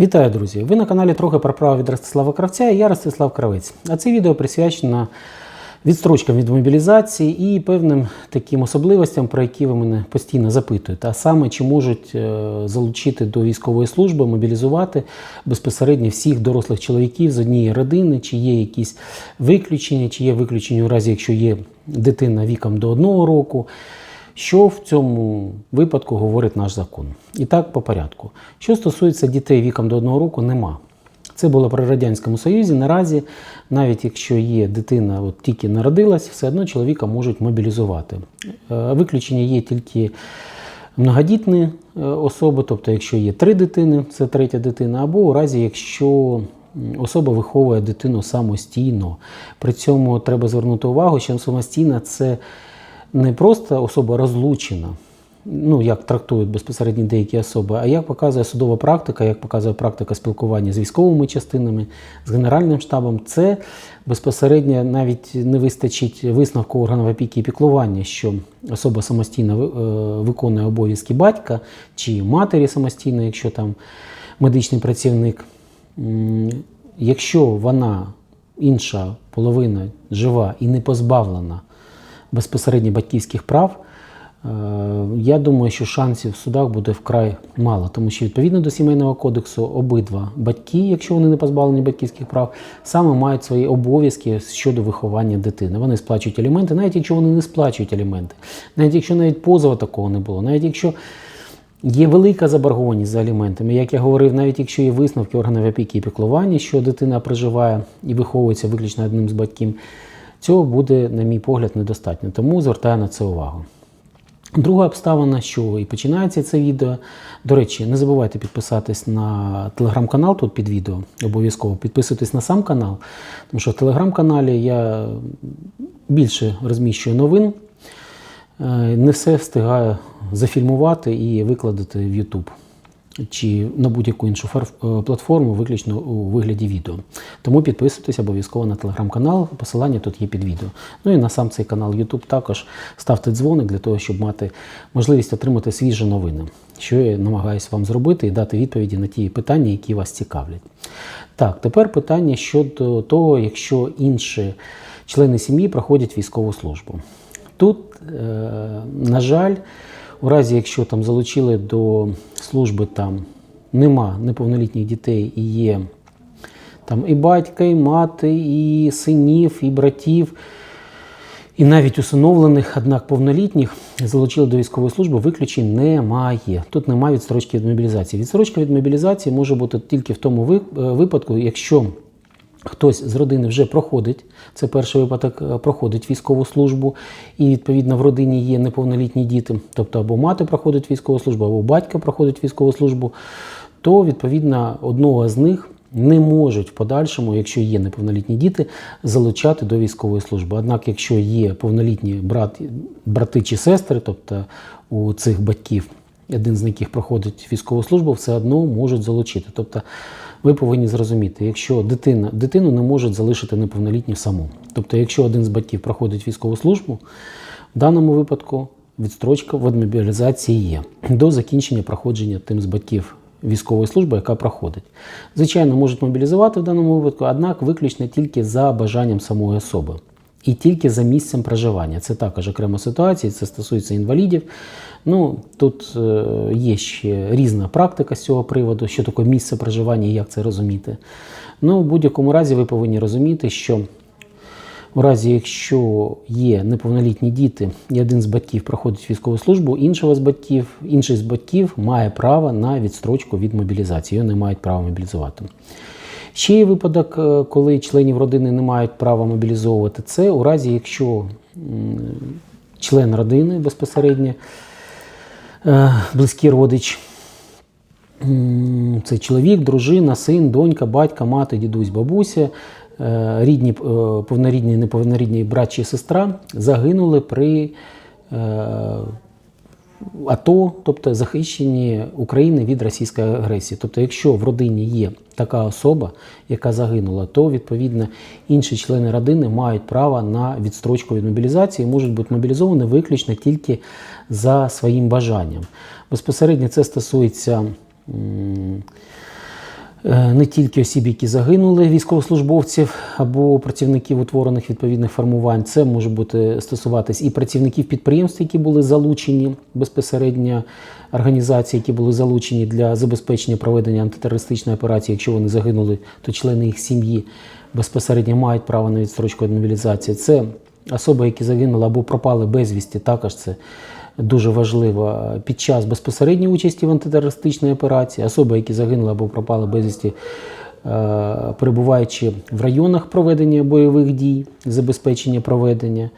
Вітаю, друзі! Ви на каналі трохи про право від Ростислава Кравця і я Ростислав Кравець. А це відео присвячено відстрочкам від мобілізації і певним таким особливостям, про які ви мене постійно запитуєте. А саме, чи можуть е, залучити до військової служби, мобілізувати безпосередньо всіх дорослих чоловіків з однієї родини, чи є якісь виключення, чи є виключення у разі, якщо є дитина віком до одного року. Що в цьому випадку говорить наш закон? І так по порядку. Що стосується дітей віком до одного року, нема. Це було при Радянському Союзі. Наразі, навіть якщо є дитина, от тільки народилась, все одно чоловіка можуть мобілізувати. Е, Виключення є тільки многодітні е, особи, тобто, якщо є три дитини, це третя дитина, або у разі, якщо особа виховує дитину самостійно. При цьому треба звернути увагу, що самостійна це не просто особа розлучена, ну як трактують безпосередньо деякі особи, а як показує судова практика, як показує практика спілкування з військовими частинами, з Генеральним штабом, це безпосередньо навіть не вистачить висновку органів опіки і піклування, що особа самостійно е, виконує обов'язки батька чи матері самостійно, якщо там медичний працівник. Якщо вона інша половина жива і не позбавлена безпосередньо батьківських прав, е, я думаю, що шансів в судах буде вкрай мало, тому що відповідно до сімейного кодексу обидва батьки, якщо вони не позбавлені батьківських прав, саме мають свої обов'язки щодо виховання дитини. Вони сплачують аліменти, навіть якщо вони не сплачують аліменти, навіть якщо навіть позову такого не було, навіть якщо Є велика заборгованість за аліментами. Як я говорив, навіть якщо є висновки органів опіки і піклування, що дитина проживає і виховується виключно одним з батьків, цього буде, на мій погляд, недостатньо. Тому звертаю на це увагу. Друга обставина, що і починається це відео. До речі, не забувайте підписатись на телеграм-канал тут під відео. Обов'язково підписуйтесь на сам канал, тому що в телеграм-каналі я більше розміщую новин. Е, Не все встигаю зафільмувати і викладати в YouTube чи на будь-яку іншу е, платформу, виключно у вигляді відео. Тому підписуйтесь обов'язково на телеграм-канал, посилання тут є під відео. Ну і на сам цей канал YouTube також ставте дзвоник для того, щоб мати можливість отримати свіжі новини, що я намагаюся вам зробити і дати відповіді на ті питання, які вас цікавлять. Так, тепер питання щодо того, якщо інші члени сім'ї проходять військову службу. Тут, е, на жаль, у разі, якщо там залучили до служби там нема неповнолітніх дітей і є там і батька, і мати, і синів, і братів, і навіть усиновлених, однак повнолітніх залучили до військової служби, виключень немає. Тут немає відстрочки від мобілізації. Відстрочка від мобілізації може бути тільки в тому е, випадку, якщо Хтось з родини вже проходить, це перший випадок, е, проходить військову службу, і відповідно в родині є неповнолітні діти, тобто або мати проходить військову службу, або батько проходить військову службу, то відповідно одного з них не можуть в подальшому, якщо є неповнолітні діти, залучати до військової служби. Однак, якщо є повнолітні брат, брати чи сестри, тобто у цих батьків один з яких проходить військову службу, все одно можуть залучити. Тобто ви повинні зрозуміти, якщо дитина, дитину не можуть залишити неповнолітню саму. Тобто, якщо один з батьків проходить військову службу, в даному випадку відстрочка від мобілізації є до закінчення проходження тим з батьків військової служби, яка проходить. Звичайно, можуть мобілізувати в даному випадку, однак виключно тільки за бажанням самої особи. І тільки за місцем проживання. Це також окрема ситуація, це стосується інвалідів. Ну, тут е, є ще різна практика з цього приводу, що таке місце проживання і як це розуміти. Ну, в будь-якому разі ви повинні розуміти, що у разі, якщо є неповнолітні діти, і один з батьків проходить військову службу, іншого з батьків, інший з батьків має право на відстрочку від мобілізації. Його не мають права мобілізувати. Ще є випадок, е, коли членів родини не мають права мобілізовувати. Це у разі, якщо член родини безпосередньо, е, близький родич, це чоловік, дружина, син, донька, батька, мати, дідусь, бабуся, е, рідні, повнорідні, неповнорідні брат чи сестра загинули при АТО, тобто захищені України від російської агресії. Тобто, якщо в родині є така особа, яка загинула, то відповідно інші члени родини мають право на відстрочку від мобілізації, і можуть бути мобілізовані виключно тільки за своїм бажанням. Безпосередньо це стосується. Е, не тільки осіб, які загинули, військовослужбовців або працівників утворених відповідних формувань. Це може бути стосуватись і працівників підприємств, які були залучені безпосередньо організації, які були залучені для забезпечення проведення антитерористичної операції. Якщо вони загинули, то члени їх сім'ї безпосередньо мають право на відстрочку від мобілізації. Це особи, які загинули або пропали безвісті, також це дуже важливо під час безпосередньої участі в антитерористичній операції. Особи, які загинули або пропали безвісті, е, перебуваючи в районах проведення бойових дій, забезпечення проведення.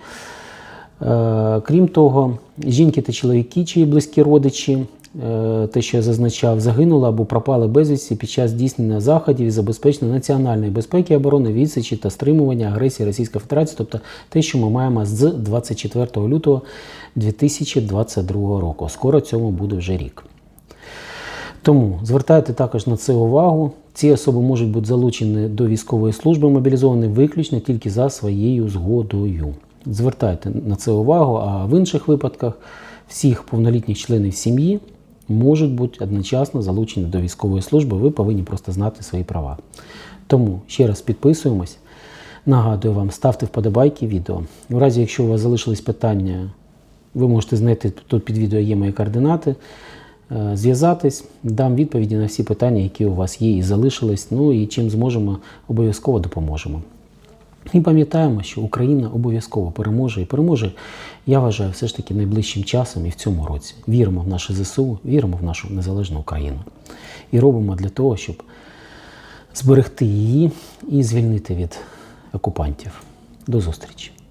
Е, Крім того, жінки та чоловіки, чиї близькі родичі, е, те, що я зазначав, загинули або пропали безвісті під час здійснення заходів і забезпечення національної безпеки оборони, відсічі та стримування агресії Російської Федерації, тобто те, що ми маємо з 24 лютого 2022 року. Скоро цьому буде вже рік. Тому звертайте також на це увагу. Ці особи можуть бути залучені до військової служби, мобілізовані виключно тільки за своєю згодою. Звертайте на це увагу, а в інших випадках всіх повнолітніх членів сім'ї можуть бути одночасно залучені до військової служби. Ви повинні просто знати свої права. Тому ще раз підписуємось. Нагадую вам, ставте вподобайки відео. У разі, якщо у вас залишились питання, ви можете знайти тут під відео є мої координати. Е, Зв'язатись, дам відповіді на всі питання, які у вас є і залишились. Ну і чим зможемо, обов'язково допоможемо. І пам'ятаємо, що Україна обов'язково переможе і переможе, я вважаю, все ж таки найближчим часом і в цьому році. Віримо в наше ЗСУ, віримо в нашу незалежну Україну. І робимо для того, щоб зберегти її і звільнити від окупантів. До зустрічі!